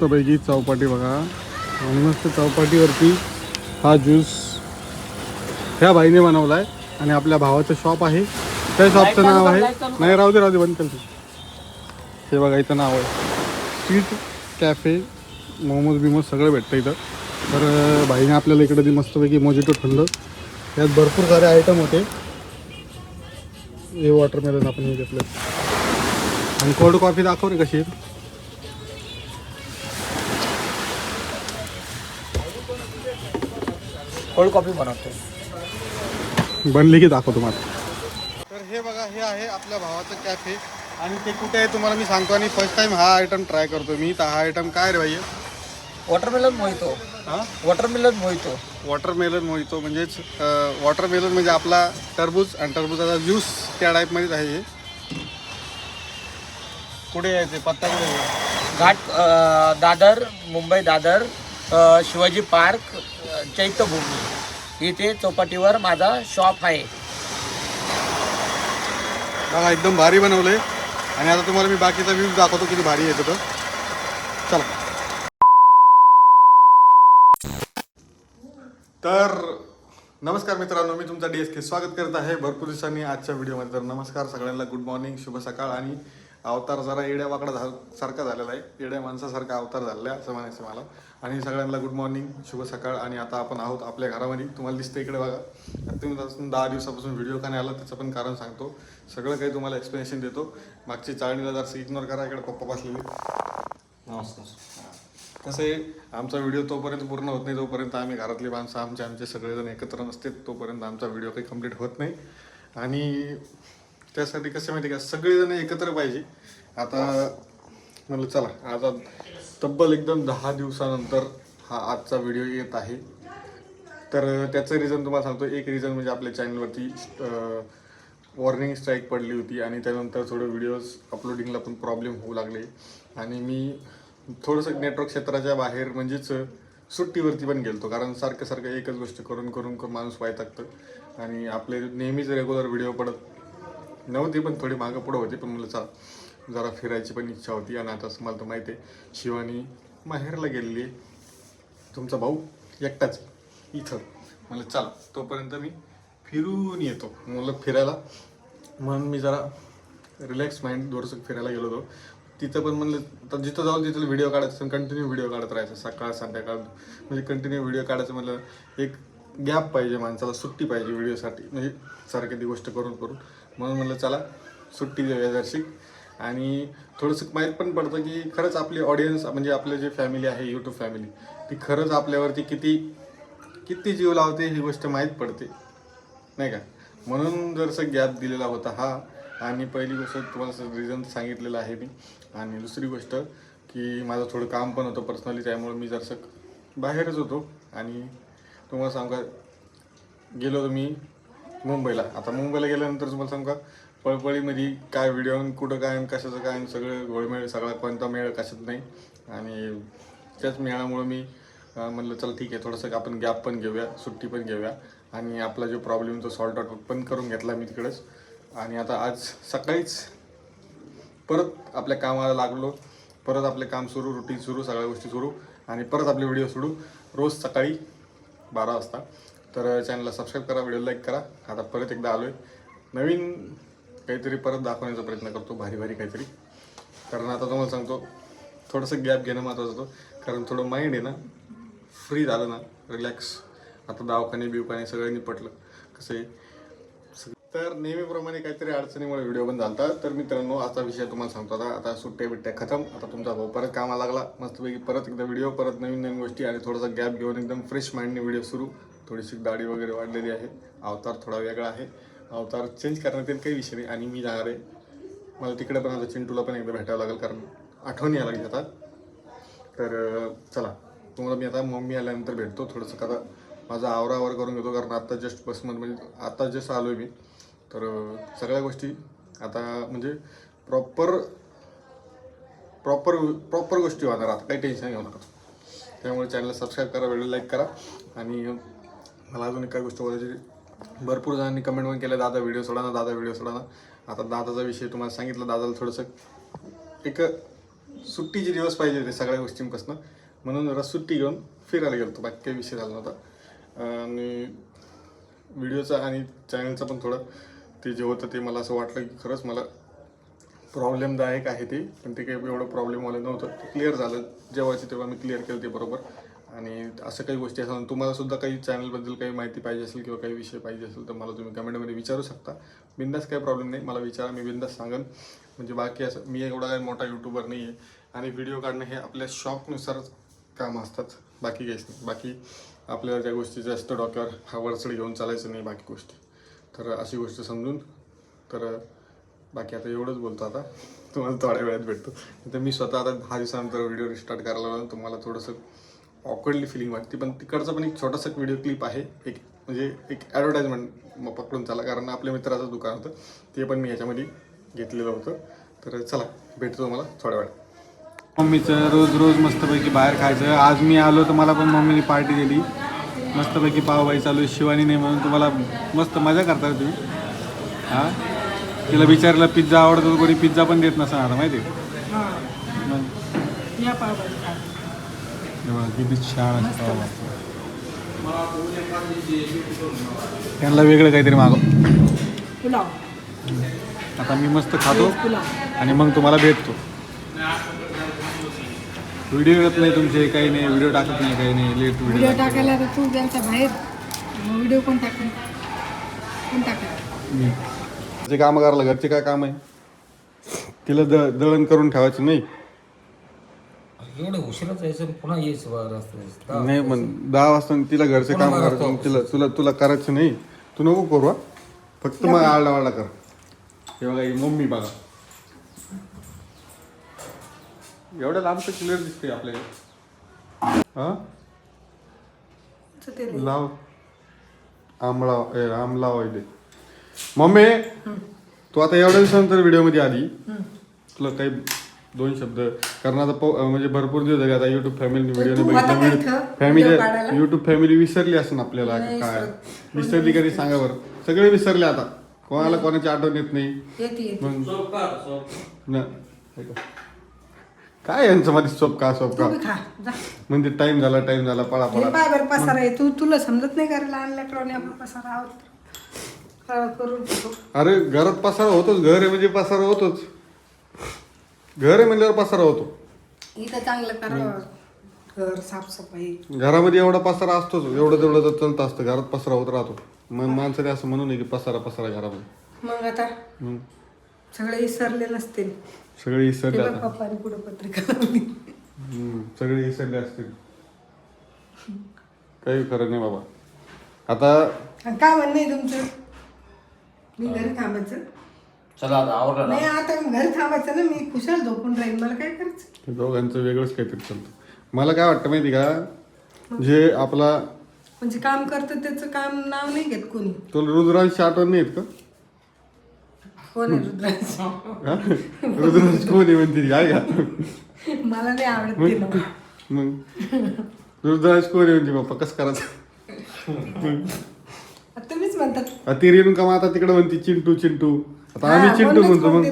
मस्तपैकी चौपाटी बघा. आणि मस्त चौपाटीवरती हा ज्यूस ह्या बाईने बनवला आहे आणि आपल्या भावाचं शॉप आहे. त्या शॉपचं नाव आहे. नाही राहू दे राहू दे बंद कर तू. हे बघा इथं नाव आहे. स्वीट कॅफे मोमोज बिमोज सगळं भेटतं इथं. तर भाईने आपल्याला इकडे ती मस्तपैकी मोजिटो थंड यात भरपूर सारे आयटम होते. हे वॉटरमेलन आपण हे घेतलं. आणि कोल्ड कॉफी दाखव रे कशी कोल्ड कॉफी बनवतो बनली की दाखव तुम्हाला. तर हे बघा हे आहे आपल्या भावाचं कॅफे आणि ते कुठे आहे तुम्हाला मी सांगतो. आणि फर्स्ट टाइम हा आयटम ट्राय करतो मी. तर हा आयटम काय रे भाई? Watermelon mojito. हा? Watermelon mojito. वॉटरमेलन मोहितो म्हणजेच वॉटरमेलन म्हणजे आपला टरबूज आणि टरबुजाचा ज्यूस त्या टाईपमध्येच आहे हे. कुठे यायचे पत्ता कुठे आहे? घाट अ, दादर मुंबई दादर अ, शिवाजी पार्क चैत्यभूमी. इथे चौपाटीवर माझा शॉप आहे. बघा एकदम भारी बनवलंय. आणि आता तुम्हाला मी बाकीचा व्ह्यू दाखवतो किती भारी येतो तर. चला. तर नमस्कार मित्रांनो मी तुमचा डी एस के स्वागत करत आहे. भरपूर दिवसांनी आजच्या व्हिडिओमध्ये तर नमस्कार सगळ्यांना. गुड मॉर्निंग शुभ सकाळ आणि अवतार जरा येड्या वाकडा झा सारखा झालेला आहे. येड्या माणसासारखा अवतार झालेला आहे असं म्हणायचं मला. आणि सगळ्यांना गुड मॉर्निंग शुभ सकाळ. आणि आता आपण आहोत आपल्या घरामध्ये. तुम्हाला दिसतं इकडे बघा. तुम्ही दहा दिवसापासून व्हिडिओ का नाही आला त्याचं पण कारण सांगतो. सगळं काही तुम्हाला एक्सप्लेनेशन देतो. मागची चाळणीला जर इग्नोर करा इकडे पप्पा बसलेले. कसं आहे आमचा व्हिडिओ तोपर्यंत पूर्ण होत नाही तोपर्यंत आम्ही घरातली माणसं आमचे आमचे सगळेजण एकत्र नसते तोपर्यंत आमचा व्हिडिओ काही कंप्लीट होत नाही. आणि त्यासाठी कसं माहिती का? सगळेजण एकत्र पाहिजे. आता म्हणलं चला आता तब्बल एकदम दहा दिवसानंतर हा आजचा व्हिडिओ येत आहे. तर त्याचं रिझन तुम्हाला सांगतो. एक रिझन म्हणजे आपल्या चॅनलवरती वॉर्निंग स्ट्राईक पडली होती आणि त्यानंतर थोडं व्हिडिओज अपलोडिंगला पण प्रॉब्लेम होऊ लागले. आणि मी थोडंसं नेटवर्क क्षेत्राच्या बाहेर म्हणजेच सुट्टीवरती पण गेलतो. कारण सारखं सारखं एकच गोष्ट करून करून करून माणूस टाकतं आणि आपले नेहमीच रेग्युलर व्हिडिओ पडत नव्हती पण थोडी मागं पुढं होती. पण मला चला जरा फिरायची पण इच्छा होती. आणि आता मला तर माहिती आहे शिवानी माहेरला गेलेली आहे. तुमचा भाऊ एकटाच इथं. म्हणलं चला तोपर्यंत मी फिरून येतो. मुलं फिरायला. म्हणून मी जरा रिलॅक्स माइंड थोडंसं फिरायला गेलो होतो. तिथं पण म्हणलं तर जिथं जाऊन तिथं व्हिडिओ काढायचं कंटिन्यू व्हिडिओ काढत राहायचं सकाळ संध्याकाळ. म्हणजे कंटिन्यू व्हिडिओ काढायचं म्हणलं एक गॅप पाहिजे माणसाला सुट्टी पाहिजे व्हिडिओसाठी म्हणजे सारखी ती गोष्ट करून करून. म्हणून म्हणलं चला सुट्टी देऊया जरशी. आणि थोडंसं माहीत पण पडतं की खरंच आपली ऑडियन्स म्हणजे आपले जे फॅमिली आहे यूट्यूब फॅमिली ती खरंच आपल्यावरती किती किती जीव लावते ही गोष्ट माहीत पडते. नाही का? म्हणून जरसं गॅप दिलेला होता हा. आणि पहिली गोष्ट तुम्हाला रिझन सांगितलेलं आहे मी. आणि दुसरी गोष्ट की माझं थोडं काम पण होतं पर्सनली त्यामुळे मी जरसं बाहेरच होतो. आणि तुम्हाला सांगा गेलो होतो मी मुंबईला. आता मुंबईला गेल्यानंतर तुम्हाला सांगू का? पळपळीमध्ये काय व्हिडिओ कुठं काय कशाचं काय सगळं घोळमेळ सगळा कोणता मेळ कशात नाही. आणि त्याच मेळामुळं मी म्हणलं चल ठीक आहे थोडंसं आपण गॅप पण घेऊया सुट्टी पण घेऊया. आणि आपला जो प्रॉब्लेम तो सॉल्ट आउट पण करून घेतला मी तिकडंच. आणि आता आज सकाळीच परत आपल्या कामाला लागलो. परत आपले काम सुरू रुटीन सुरू सगळ्या गोष्टी सुरू. आणि परत आपले व्हिडिओ सुरू रोज सकाळी बारा वाजता. तर चॅनलला सबस्क्राईब करा व्हिडिओ लाईक करा. आता परत एकदा आलो आहे नवीन काहीतरी परत दाखवण्याचा प्रयत्न करतो भारी भारी काहीतरी. कारण आता तुम्हाला सांगतो थोडंसं गॅप घेणं महत्त्वाचं होतं. कारण थोडं माइंड आहे ना फ्री झालं ना रिलॅक्स आता दवाखाने बिवखाने सगळ्यांनी पटलं. कसं आहे? तर नेहमीप्रमाणे काहीतरी अडचणीमुळे व्हिडिओ बंद झाला तर मित्रांनो आता विषय तुम्हाला सांगतो आता. आता सुट्ट्या बिट्ट्या खतम. आता तुमचा भाऊ परत कामा लागला. मस्तपैकी परत एकदा व्हिडिओ परत नवीन नवीन गोष्टी आणि थोडासा गॅप घेऊन एकदम फ्रेश माइंडने व्हिडिओ सुरू. थोडीशी दाढी वगैरे वाढलेली आहे. अवतार थोडा वेगळा आहे. अवतार चेंज करण्यात येईल काही विषय नाही. आणि मी जाणार आहे. मला तिकडे पण आता चिंटूला पण एकदा भेटावं लागेल कारण आठवणी यायला लागली आता. तर चला. तुम्हाला मी आता मम्मी आल्यानंतर भेटतो. थोडंसं का आता माझा आवरावर करून घेतो कारण आत्ता जस्ट बसमध्ये म्हणजे आत्ता जस्ट आलो आहे मी. तर सगळ्या गोष्टी आता म्हणजे प्रॉपर प्रॉपर प्रॉपर गोष्टी होणार. आता काही टेन्शन घेऊ नका. त्यामुळे चॅनलला सबस्क्राईब करा व्हिडिओ लाईक करा. आणि मला अजून काय गोष्ट बोलायची भरपूर जणांनी कमेंट पण केलं दादा व्हिडिओ सोडा ना दादा व्हिडिओ सोडा ना. आता दादाचा विषय तुम्हाला सांगितलं दादाला थोडंसं एक सुट्टीचे दिवस पाहिजे होते सगळ्या गोष्टींपासून म्हणून जरा सुट्टी घेऊन फिरायला गेलो बाकी काही विषय झाला नव्हता. आणि व्हिडिओचा आणि चॅनलचा पण थोडं ते जे होतं ते मला असं वाटलं की खरंच मला प्रॉब्लेमदायक आहे ते पण ते काही एवढं प्रॉब्लेमवालं नव्हतं. ते क्लिअर झालं जेव्हाचे तेव्हा मी क्लिअर केलं ते बरोबर. आणि असं काही गोष्टी असतात. तुम्हाला सुद्धा काही चॅनलबद्दल काही माहिती पाहिजे असेल किंवा काही विषय पाहिजे असेल तर मला तुम्ही कमेंटमध्ये विचारू शकता. बिंदास काही प्रॉब्लेम नाही. मला विचारा मी बिंदास सांगेन. म्हणजे बाकी असं मी एवढा काही मोठा यूट्यूबर नाही आहे आणि व्हिडिओ काढणं हे आपल्या शॉकनुसारच कामं असतात. बाकी काहीच नाही. बाकी आपल्याला त्या गोष्टी जास्त डॉक्टर हा वरचड घेऊन चालायचं नाही बाकी गोष्टी. तर अशी गोष्ट समजून तर बाकी आता एवढंच बोलतो आता. तुम्हाला थोड्या वेळात भेटतो. तर मी स्वतः आता दहा दिवसानंतर व्हिडिओ रिस्टार्ट करायला लागलो. तुम्हाला थोडंसं ऑकवर्डली फिलिंग वाटते. पण तिकडचा पण एक छोटासा व्हिडिओ क्लिप आहे. एक म्हणजे एक ॲडव्हर्टाईजमेंट पकडून चाला. कारण आपल्या मित्राचं दुकान होतं. ते पण मी याच्यामध्ये घेतलेलं होतं. तर चला भेटतो मला थोड्या वेळात. मम्मीचं रोज रोज मस्तपैकी बाहेर खायचं. आज मी आलो तर मला पण मम्मीने पार्टी दिली. मस्तपैकी पावभाजी चालू आहे. शिवानी नाही म्हणून तुम्हाला मस्त मजा करता तुम्ही? हां? तिला विचारलं पिझ्झा आवडतो कोणी पिझ्झा पण देत नसणार माहिती आहे? मग या पावभाजी खा. हे बघा, किती छान त्यांना वेगळं काहीतरी मागव. आता मी मस्त खातो आणि मग तुम्हाला भेटतो. व्हिडिओ येत नाही तुमचे काही नाही. व्हिडिओ टाकत नाही काही नाही. लेट व्हिडिओ टाकायला तर तू बाहेर. व्हिडिओ कोण टाकेल कोण टाकेल जे काम करायला घरचे काय काम आहे? तिला द दळण करून ठेवायचं नाही. एवढं उशिराच यायचं पुन्हा यायचं नाही पण दहा वाजता तिला घरचे काम कोणाला करायचं? तिला तुला तुला करायचं नाही. तू नको करू हा. फक्त मग आळडा वाळडा कर. हे बघा ही मम्मी बघा. एवढ्या लांबचं क्लिअर दिसते आपल्याला. हा. लाव. आमळा ए आमला वैदे मम्मी तू आता एवढ्या दिवसानंतर व्हिडिओमध्ये आली. तुला काही दोन शब्द. कारण आता पो- अं, म्हणजे भरपूर दिवस झाले आता युट्यूब फॅमिली व्हिडिओ तू? फॅमिली व्हिडिओ काढायला? युट्यूब फॅमिली विसरली असेल आपल्याला नाही काय. विसरली कधी? सांगा बरं. सगळे विसरले आता. कोणाला कोणाची आठवण येत नाही. येते येते. मग न- काय यांचं मध्ये सोप का सोप तू का बी खा. जा. म्हणजे टाइम झाला टाइम झाला. पळा हे पळा. पाय बरं पसारा. आहे तू तुला समजत नाही लहान लेकरांनी आपला पसारा आहोत. करून ठेवतो. अरे घरात पसारा होतोच. घर आहे म्हणजे पसारा होतोच. घर आहे म्हणल्यावर पसारा होतो. इथं चांगलं घर साफसफाई. घरामध्ये एवढा पसारा असतोच एवढं तेवढं तर चालतं असतं घरात पसारा होत राहतो. मग माणसाने असं म्हणू नये की पसारा पसारा घरामध्ये. मग आता मग सगळे विसरले नसतील. सगळे ते विसरले बघ आता पप्पाने पुढे पत्रिका लावली. हम्म, सगळे विसरले असतील. काही खरं नाही बाबा. आता आणि काय म्हणणं आहे तुमचं? मी घरी थांबायचं चला आता आवडलं ना. नाही आता घरी थांबायचं ना मी कुशाल झोपून राहील मला काय करायचं? दोघांचं वेगळंच काहीतरी चालतं. मला काय वाटतं माहिती का? जे आपला म्हणजे काम करतं त्याचं काम नाव नाही घेत कोणी. तुला रुद्रांशी आठवण नाही येत का? कोण आहे रुद्राज हा? रुद्रांश कोण आहे म्हणते? ती, आहे का? मला नाही आवडत ते नाव. मग? रुद्रांश कोण आहे म्हणते बाप्पा? कसं करायचं? आता तुम्हीच म्हणतात. आ, ती रेणुका माता तिकडे म्हणते चिंटू चिंटू? आता आम्ही चिंटू म्हणतो मग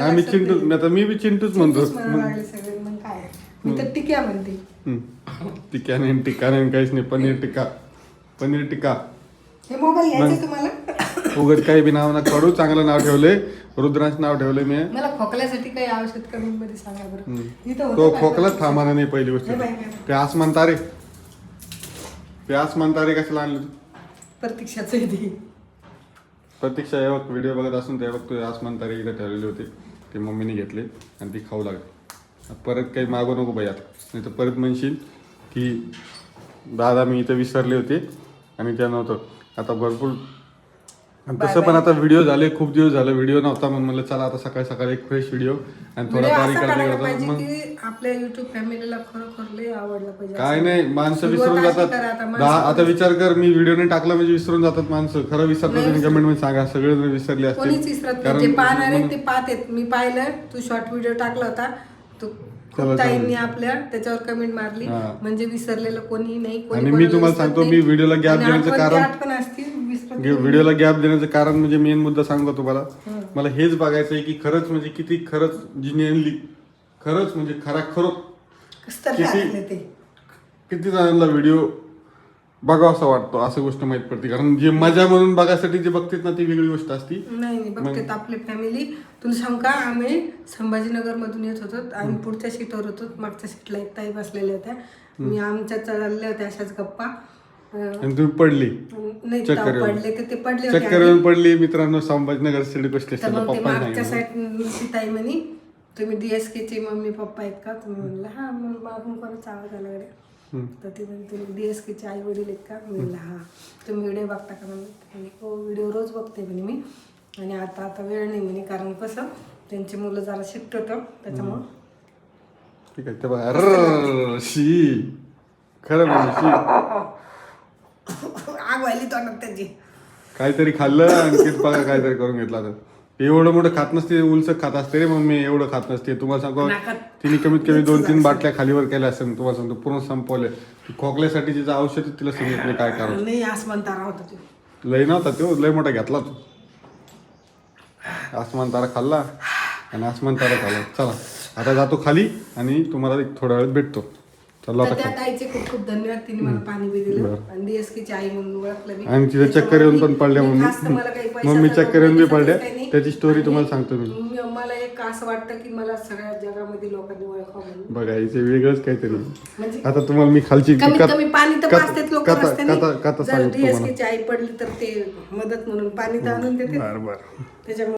आम्ही चिंटू. आता मी बी चिंटूच म्हणतो. मी तर टिक्या म्हणते. नाही टिक्का नाही काहीच नाही पनीर टिक्का. पनीर टिक्का. हे मोबाईल घ्यायचे तुम्हाला? उगत काही बी नाव ना काढू चांगलं नाव ठेवलंय. रुद्रांश नाव ठेवलंय मी. मला खोकल्यासाठी काही आवश्यकमध्ये सांगा बरं. तो? खोकलाच थांबाना नाही पहिली गोष्ट. हे बाई, हे बाई. ते आसमान तारे ते आसमान तारे कशाला आणले? प्रतीक्षाचं प्रतीक्षा हे व्हिडिओ बघत असून ते तू आसमान तारी इथं ठेवलेली होते. ते मम्मीने घेतले आणि ती खाऊ लागली. परत काही मागू नको बाई आता. नाही तर परत म्हणशील की दादा मी इथं विसरले होते आणि त्या नव्हतं. आता भरपूर आणि तसं पण आता व्हिडिओ झाले खूप दिवस झाले व्हिडिओ नव्हता म्हणून म्हणलं चला आता सकाळी सकाळी एक फ्रेश व्हिडिओ आणि थोडा असा बारीक काढायला करता पाहिजे मग की आपल्या युट्यूब फॅमिलीला खरोखर लय आवडलं पाहिजे. काय नाही माणसं विसरून जातात. आता, माणसं. दहा आता विचार कर मी व्हिडिओ नाही टाकला म्हणजे विसरून जातात माणसं. खरं विसरतात नाही कमेंटमध्ये सांगा सगळे जण विसरले कोणीच असतील विसरत नाही. जे पाहणार आहेत ते पाहतेत मी पाहिलं तू शॉर्ट व्हिडिओ टाकला होता. तू खूप. ताईंनी आपल्या त्याच्यावर कमेंट मारली. म्हणजे विसरलेलं कोणी नाही कोणी आणि मी कोणाला तुम्हाला विसरत सांगतो, नाही. मी व्हिडिओला आणि देण्याचं आठवण कारण- आठवण असती नाही. व्हिडिओला गॅप देण्याचं कारण म्हणजे मेन मुद्दा सांगतो तुम्हाला. मला हेच बघायचं आहे की खरंच म्हणजे किती खरंच जिनियनली खरंच म्हणजे खरा खरो किती- किती जणांना व्हिडिओ बघावा असं वाटतो असं गोष्ट माहीत पडते. कारण जे मजा म्हणून बघायसाठी जे बघतात ना ती वेगळी गोष्ट असती. नाही नाही बघते आपली फॅमिली तुला सांग का आम्ही संभाजीनगर मधून येत होतो आम्ही पुढच्या सीटवर होतो. मागच्या सीटला एक ताई बसलेल्या होत्या. मी आमच्या चालल्या होत्या अशाच गप्पा. आणि तुम्ही पडली. नाही चक्कर येऊन. पडले तर ते पडले होते चक्कर. येऊन पडली. मित्रांनो संभाजीनगर सिटी बस तर स्टेशनला मग ते पप्पा मागच्या नाही साईड म्हणे तुम्ही डीएसके चे मम्मी पप्पा आहेत का? तुम्ही म्हणलं हा मग मागून कोणाचा आवाज आला गड्या. तर ती म्हणे तुम्ही डीएसके चे आई वडील आहेत का? मी म्हणलं हा. तुम्ही व्हिडिओ बघता का म्हणलं म्हणे, हो व्हिडिओ रोज बघते म्हणे मी. आणि आता आता वेळ नाही म्हणे कारण कसं त्यांची मुलं जरा शिफ्ट होतं त्याच्यामुळं ठीक आहे ते बघा. शी. खरं म्हणजे शी. आग व्हायली तोंडात त्याची. काहीतरी खाल्लं आणखीच बघा काहीतरी करून घेतला तर एवढं मोठं खात नसते उलसक खात असते रे मम्मी एवढं खात नसते. तुम्हाला सांगतो नाकात तिने कमीत कमी दोन तीन बाटल्या खालीवर केल्या असेल तुम्हाला सांगतो पूर्ण संपवले. खोकल्यासाठी तिचं औषध आहे, तिला नाही काय करावं? नाही आसमान तारा होता ते. लय नव्हता तो लय मोठा घेतला तो. आसमान तारा खाल्ला आणि आसमान तारा खाल्ला. चला आता जातो खाली आणि तुम्हाला एक थोड्या वेळात भेटतो. चला तर आता त्या ताईचे खूप खूप धन्यवाद. तिने मला पाणी बी दिलं आणि आई म्हणून ओळखलं मी. आणि तिथे चक्कर येऊन पण पडल्या मी मम्मी खास तर मला काही पैशाचा मम्मी चक्कर येऊन बी पैशाचं पडल्या. काही नाही. त्याची स्टोरी तुम्हाला सांगतो मी. मी- मला एक असं वाटतं की मला सगळ्या जगामध्ये लोकांनी ओळखावं म्हणून. बघा इथे वेगळंच काहीतरी. म्हणजे आता तुम्हाला मी खालची कमीत कथ- कमी पाणी तर कथ- पाचतेच लोक कथा- रस्त्याने. कथा- कथा जर सांगतो डीएसके तुम्हाला ची आई पडली तर ते मदत म्हणून पाणी तर आणून देते. बरं बरं. त्याच्यामुळे